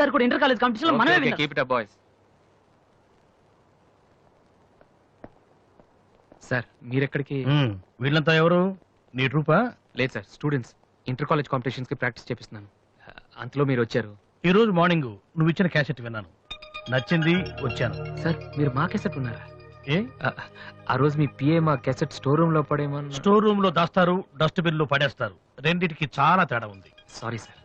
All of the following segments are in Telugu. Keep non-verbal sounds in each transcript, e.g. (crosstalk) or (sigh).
ఈసారి కూడా ఇంటర్ కాలేజ్ కాంపిటీషన్లో మనమే. కీప్ ఇట్ బాయ్స్ సార్ మీరెక్కడికి? వీళ్ళంతా ఎవరు? నీ ట్రూపా? లేదు సార్ స్టూడెంట్స్. ఇంటర్ కాలేజ్ కాంపిటీషన్స్కి ప్రాక్టీస్ చేపిస్తున్నాను. అంతలో మీరు వచ్చారు. ఈ రోజు మార్నింగ్ నువ్వు ఇచ్చిన క్యాసెట్ విన్నాను. నచ్చింది వచ్చాను. సార్ మీరు మా కెసెట్ ఉన్నారా? ఏ? ఆ, రోజు మీ పిఏ మా కెసెట్ స్టోర్ రూమ్లో పడేమన్నా స్టోర్ రూమ్లో దాస్తారు డస్ట్బిన్లో పడేస్తారు. రెండిటికి చాలా తేడా ఉంది. Sorry sir.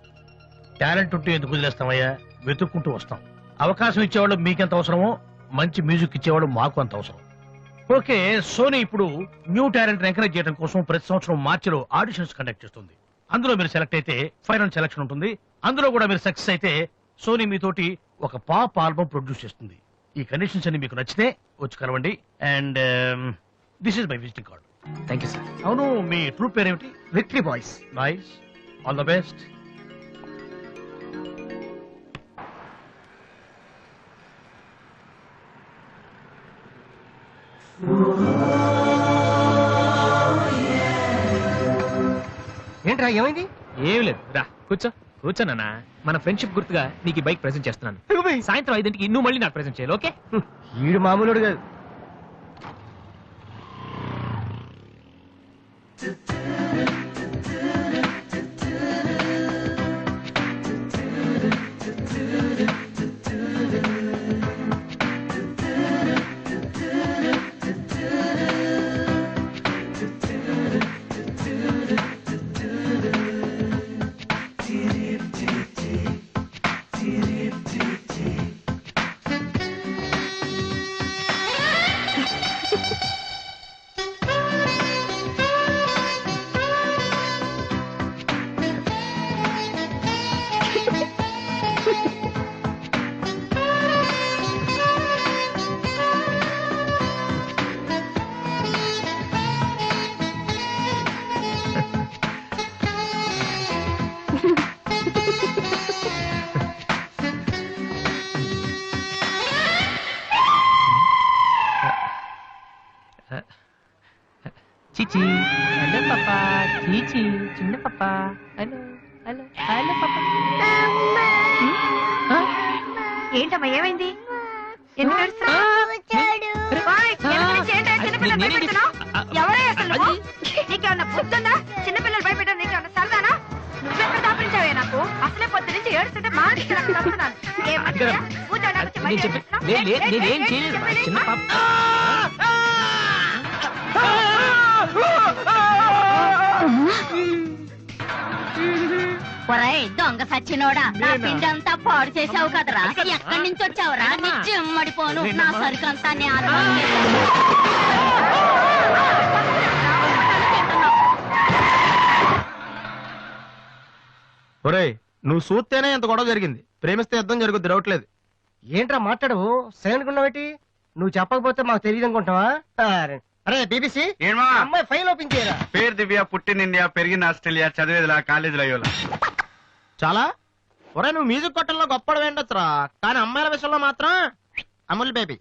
టాలెంట్ ఉంటే ఎందుకు వదిలేస్తామయ్యా? వెతుక్కుంటూ వస్తాం. అవకాశం ఇచ్చేవాళ్ళు మీకెంత అవసరమో మంచి మ్యూజిక్ ఇచ్చేవాళ్ళు మాకు అంత అవసరం. ఓకే సోనీ ఇప్పుడు న్యూ టాలెంట్ ఎంకరేజ్ చేయడం కోసం ప్రతి సంవత్సరం మార్చిలో ఆడిషన్స్ కండక్ట్ చేస్తుంది. అందులో మీరు సెలెక్ట్ అయితే ఫైనల్ సెలక్షన్ ఉంటుంది. అందులో కూడా మీరు సక్సెస్ అయితే సోనీ మీతోటి ఒక పాప్ ఆల్బమ్ ప్రొడ్యూస్ చేస్తుంది. ఈ కండిషన్స్ అన్ని మీకు నచ్చితే వచ్చి కలవండి. And this is my visiting card thank you sir అవును మీ ట్రూప్ పేరేమిటి? Victory boys nice all the best ఏంట్రా ఏమైంది? ఏం లేదు. రా కూర్చో. కూర్చోనన్నా మన ఫ్రెండ్షిప్ గుర్తుగా నీకు ఈ బైక్ ప్రెజెంట్ చేస్తున్నాను. సాయంత్రం ఐదింటికి నువ్వు మళ్ళీ నాకు ప్రెజెంట్ చేయాలి ఓకే? వీడు మామూలుడు కాదు. చిచి. హలో పాపా చీచి. చిన్న పాపా. హలో హలో హలో పాపా. ఏంటమ్మా ఏమైంది? ఎందుకు ఏడుస్తున్నావ్? ఓయ్, ఎందుకు నుంచి ఏంటా చిన్నపిల్లలు భయపెడుతున్నావ్? ఎవరే అసలు నువ్వు? నీకేమన్నా బుద్ధుందా? చిన్నపిల్లలు భయపెట్టడం నీకేమన్నా సరదానా? నువ్వెక్కడ దాపించావే నాకు. అసలే పొద్దు నుంచి ఏడుస్తుంటే మా వస్తున్నాను ఏం మంచిదా? కూర్చోడానికి వచ్చి మళ్ళీ ఏడుస్తున్నావ్? లే- లే- నేనేం చేయలేదు. చిన్న ఒరేయ్ దొంగ సచ్చినోడా? నా పిండి అంతా పాడు చేసావు కదరా. ఎక్కడి నుంచి వచ్చావురా? నీ నా సరుకంతా నేల ఒరేయ్ నువ్వు చూస్తేనే ఇంత గొడవ జరిగింది. ప్రేమిస్తే యుద్ధం జరుగుద్ది డౌట్ లేదు. ఏంట్రా మాట్లాడవు? సైలెంట్ ఉన్నావేటి? నువ్వు చెప్పకపోతే మాకు తెలియదు అనుకుంటావా అరే, అరే బీబీసీ. అమ్మాయి ఫైల్ ఓపెన్ చేయరా? పేరు దివ్య పుట్టిన ఇండియా పెరిగిన ఆస్ట్రేలియా చదివేదిలా కాలేజీలో అయ్యోలా? చాలా? ఒరే నువ్వు మ్యూజిక్ కొట్టంలో గొప్పడు వేండొచ్చురా కానీ అమ్మాయిల విషయంలో మాత్రం అమూల్ బేబీ.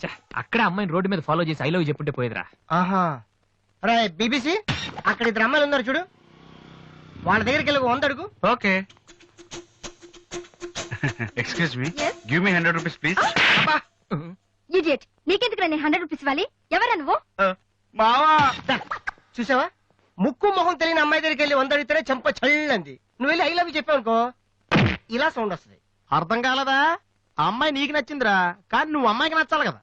ఛ, అక్కడే అమ్మాయిని రోడ్డు మీద ఫాలో చేసి ఐ లవ్ చెప్పుంటే పోయేదిరా. ఆహా. అరే బీబీసీ అక్కడ ఇద్దరు అమ్మాయిలు ఉన్నారు చూడు. వాళ్ళ దగ్గరికి వెళ్ళి వంద అడుగు. Okay. Excuse me Yes? Give me hundred rupees please idiot నీకెందుకు నేను హండ్రెడ్ రూపీస్ ఇవ్వాలి? ఎవరా నువ్వు? మావా. చూసావా? ముక్కు మొహం తెలియని అమ్మాయి దగ్గరికి వెళ్ళి వంద అడిగితేనే చెంప చల్లంది. నువ్వు వెళ్ళి ఐ లవ్ చెప్పావు అనుకో ఇలా సౌండ్ వస్తుంది. అర్థం కాలదా? ఆ అమ్మాయి నీకు నచ్చిందిరా కానీ నువ్వు అమ్మాయికి నచ్చాలి కదా.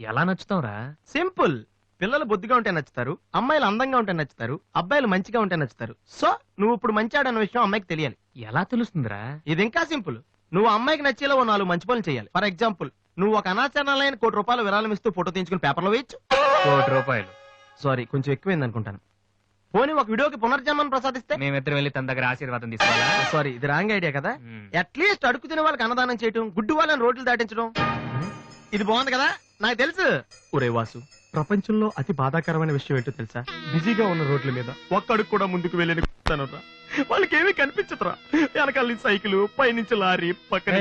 ఎలా నచ్చుతావురా సింపుల్. పిల్లలు బొద్దుగా ఉంటే నచ్చుతారు అమ్మాయిలు అందంగా ఉంటే నచ్చుతారు అబ్బాయిలు మంచిగా ఉంటే నచ్చుతారు. సో నువ్వు ఇప్పుడు మంచివాడన్న విషయం అమ్మాయికి తెలియాలి. ఎలా తెలుస్తుందిరా? ఇది ఇంకా సింపుల్. నువ్వు అమ్మాయికి నచ్చేలా ఓ నాలుగు మంచి పనులు చేయాలి. ఫర్ ఎగ్జాంపుల్ నువ్వు ఒక అనాచరణలైన కోటి రూపాయలు విరాళం ఇస్తూ ఫోటో తీయించుకుని పేపర్లో వేయచ్చు. కోటి రూపాయలు. సారీ కొంచెం ఎక్కువైంది అనుకుంటాను పోనీ ఒక వీడియోకి పునర్జన్మను ప్రసాదిస్తే? మేమిద్దరం వెళ్ళి తన దగ్గర ఆశీర్వాదం తీసుకోవాలా? సారీ ఇది రాంగ్ ఐడియా కదా. మ్మ్. అట్లీస్ట్ అడుగు తినే వాళ్ళకి అన్నదానం చేయటం గుడ్డు వాళ్ళని రోడ్లు దాటించడం. ఇది బాగుంది కదా? నాకు తెలుసు. ఒరే వాసు ప్రపంచంలో అతి బాధాకరమైన విషయం ఏంటో తెలుసా? బిజీగా ఉన్న రోడ్ల మీద ఒక్క అడుగు కూడా ముందుకు వెళ్ళని. వాళ్ళకి ఏమీ కనిపించదురా. వెనకాల నుంచి సైకిల్ పైనుంచి లారీ పక్కన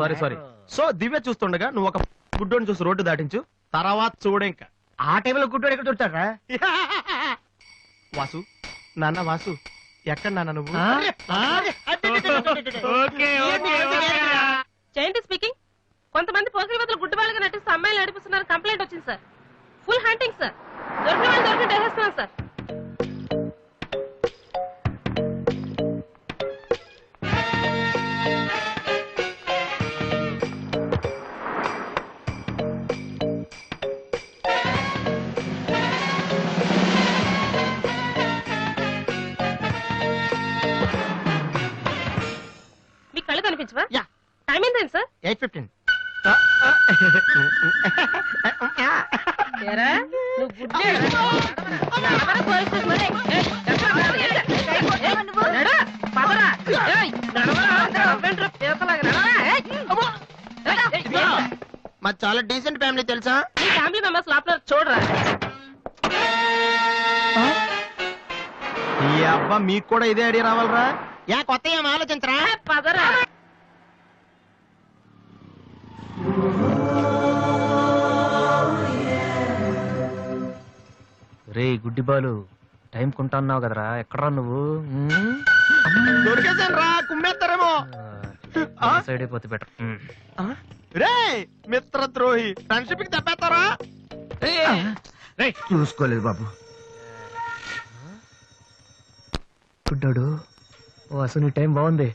సారీ సారీ సో దివ్య చూస్తుండగా నువ్వు ఒక గుడ్డోని చూసి రోడ్డు దాటించు తర్వాత చూడ ఇంకా. ఆ టైంలో గుడ్డోడు ఎక్కడ దొరుకుతాడా వాసు నాన్న వాసు ఎక్కడ నాన్న నువ్వు? జయంతి స్పీకింగ్. కొంతమంది పోకిరి బదులు గుడ్డివాళ్ళగా నటిస్తూ అమ్మాయిలు నడిపిస్తున్నారు కంప్లైంట్ వచ్చింది సార్. Full hunting sir. దొరికిన వాళ్ళు దొరికిన సార్. మాది చాలా డీసెంట్ ఫ్యామిలీ తెలుసా? మీ ఫ్యామిలీ మెంబర్స్ లోపల చూడరా. ఈ అబ్బా మీకు కూడా ఇదే ఐడియా రావాలరా. యా కొత్త ఏం ఆలోచించరా? పదరా. రే గుడ్డి బాలు టైం కొంటా అన్నావు కదరా ఎక్కడ్రా నువ్వు? ఉమ్? దొరికేసాను రా కుమ్మేస్తారేమో. ఆ? సైడ్ అయిపోతే బెటర్ రే మిత్ర ద్రోహి ఫ్రెండ్షిప్కి తప్పేస్తారా చూసుకోలేదు బాబు. గుడ్డాడు ఓ అసలు నీ టైం బాగుంది.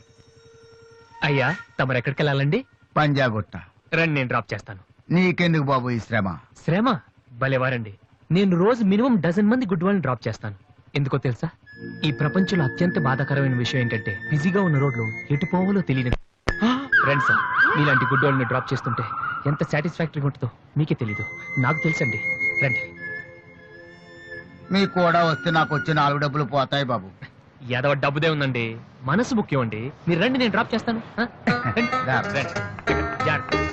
అయ్యా తమరు ఎక్కడికి వెళ్ళాలండి? పంజాగుట్ట. రండి నేను డ్రాప్ చేస్తాను. నీకెందుకు బాబు ఈ శ్రమ? శ్రమ? భలేవారండి నేను రోజు మినిమం డజన్ మంది గుడ్ వాళ్ళని డ్రాప్ చేస్తాను. ఎందుకో తెలుసా? ఈ ప్రపంచంలో అత్యంత బాధాకరమైన విషయం ఏంటంటే బిజీగా ఉన్న రోడ్లు ఎటు పోవాలో తెలియదు రండి సార్. మీలాంటి గుడ్ వాళ్ళని డ్రాప్ చేస్తుంటే ఎంత సాటిస్ఫాక్టరీగా ఉంటుందో మీకే తెలీదు. నాకు తెలుసండి. రండి. మీకు కూడా వస్తే నాకు వచ్చే నాలుగు డబ్బులు పోతాయి బాబు. ఏదో డబ్బుదే ఉందండి. మనసు ముఖ్యం అండి. మీరు రండి నేను డ్రాప్ చేస్తాను? (laughs) రండి. జాగ్రత్త.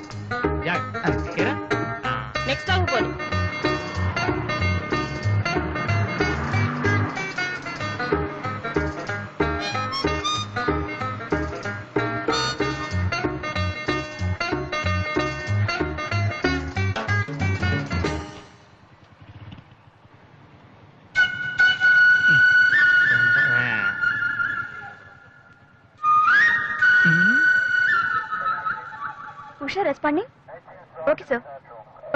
Usha responding okay sir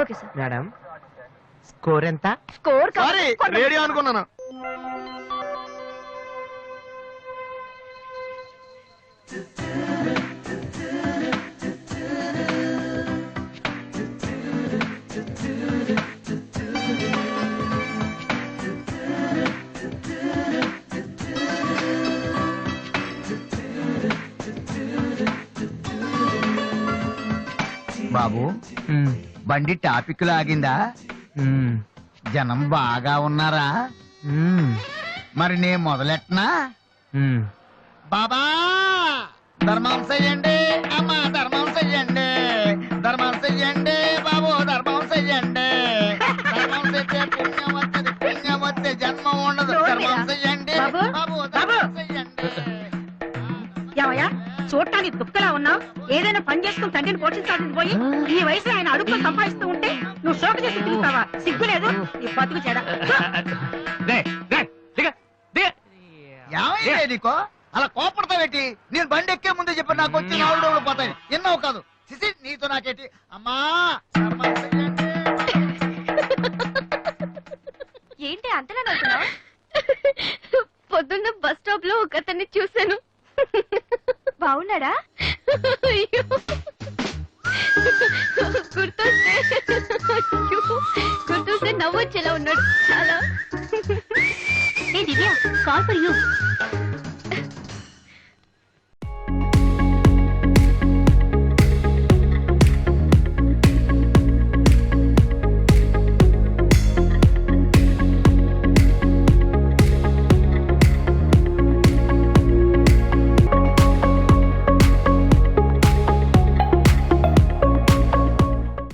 okay sir madam score ఎంత? స్కోర్ రేడియో అనుకున్నాను. బాబు. బండి టాపిక్ లాగిందా. జనం బాగా ఉన్నారా. మరి నేను మొదలెట్టనా ఉమ్. బాబా ధర్మం చెయ్యండి అమ్మా ధర్మం చెయ్యండి ధర్మం చెయ్యండి తండ్రిని పోషించాల్సింది పోయి ఈ వయసు ఆయన అడుగులు సంపాదిస్తూ ఉంటే నువ్వు షోక చేసి తిరుగుతావా? సిగ్గులేదు నీ బతుకు చెడ. నీకో? అలా కోపడతావేటి నేను బండి ఎక్కే ముందే చెప్పి నాకు వచ్చి నాలుగు డబ్బులు పోతాయి. ఎన్నో కాదు. సిసి నీతో నాకేటి? అమ్మా ఏంటి అంతలా నవ్వుతున్నావు? పొద్దున్న బస్ స్టాప్లో ఒక అతన్ని చూశాను. బాగున్నాడా?